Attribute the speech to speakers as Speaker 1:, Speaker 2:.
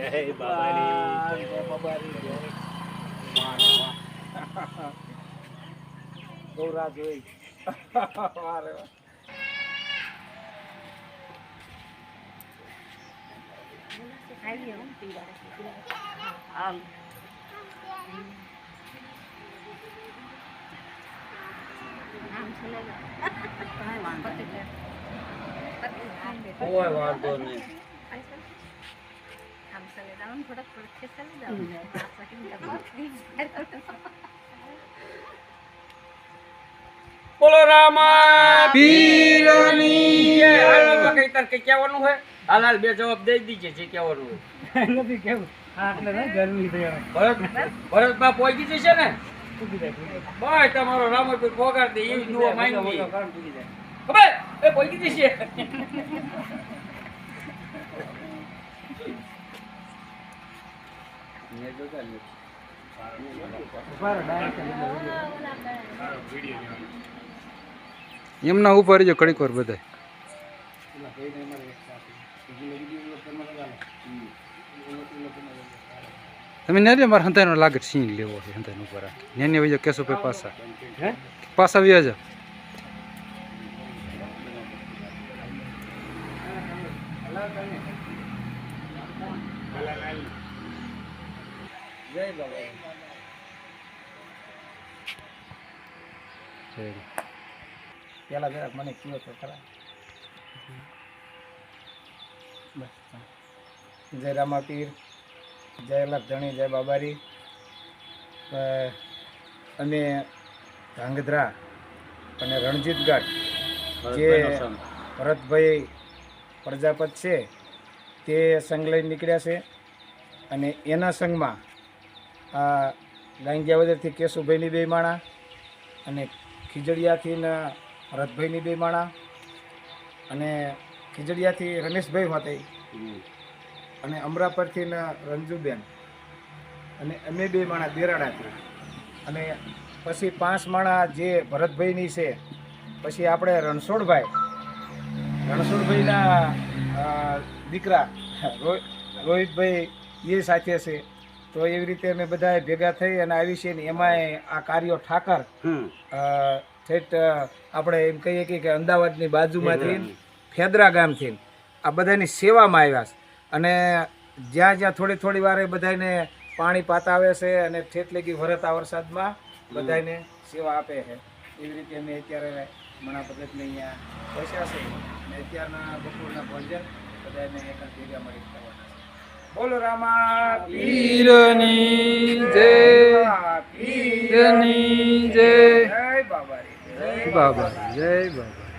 Speaker 1: જય બાબાની.
Speaker 2: જય બાબારી જય. ગૌરા જોઈ. વારે વાહ.
Speaker 3: કોઈ વાંધો નહીં. બોલો રામા
Speaker 4: પીરની
Speaker 3: જય. હાલ બાબા કઈ તાર કઈ કહેવાનું હોય હાલ હાલ બે જવાબ દઈ દીજે જે કહેવાનું હોય
Speaker 2: નથી કેવું હા એટલે ને ગરમી થઈ.
Speaker 3: ભરત ભરતમાં પહોંચી જશે ને તમારો રામપીર પોગાડ દે એવી દુઆ માંગી ખબર એ પહોંચી જશે
Speaker 4: કરવાનો ઉપર જો કડીક વાર
Speaker 2: બધા
Speaker 4: તમે ને મારે હંતાનો લાગે સિંહ લેવો છે હંતાનો ઉપર નેને વજો પે પાસા
Speaker 2: હે?
Speaker 4: પાસા વ્યા જા.
Speaker 2: જય બાબા. પેલા જરાક મને કયો છો ખરા. બસ. જય રામાપીર જય લખધણી જય બાબારી. અને અમે ધાંગધ્રા અને રણજીતગઢ જે ભરતભાઈ પ્રજાપત છે તે સંઘ લઈને નીકળ્યા છે અને એના સંઘમાં આ ગાંગિયાવદરથી કેશુભાઈની બે માણા અને ખીજડીયાથી ને ભરતભાઈની બે માણા અને ખીજડીયાથી રમેશભાઈ હોતે. અને અમરાપરથી ને રંજુબેન. અને અમે બે માણા દેરાડાથી. અને પછી પાંચ માણા જે ભરતભાઈની છે પછી આપણે રણછોડભાઈ. રણછોડભાઈના દીકરા રોહિતભાઈ એ સાથે છે. તો એવી રીતે અમે બધા ભેગા થઈ અને આવી છે ને એમાંય આ કાર્યો ઠાકર. ઠેઠ આપણે એમ કહીએ કે અમદાવાદની બાજુમાંથી ફેદરા ગામથી આ બધાની સેવામાં આવ્યા છે. અને જ્યાં જ્યાં થોડી થોડી વારે બધાને પાણી પાતાવે છે અને ઠેઠ લેગી વરતા વરસાદમાં બધાને સેવા આપે છે. એવી રીતે અમે અત્યારે મણા ભગતને અહીંયા પહોંચ્યા છે. અને અત્યારના બપોરના ભોજન બધાને એક ભેગા મળી છે. બોલો રામા
Speaker 4: પીરની જય
Speaker 2: પીરની
Speaker 4: જય.
Speaker 2: બાબા જય
Speaker 4: બાબા જય બાબા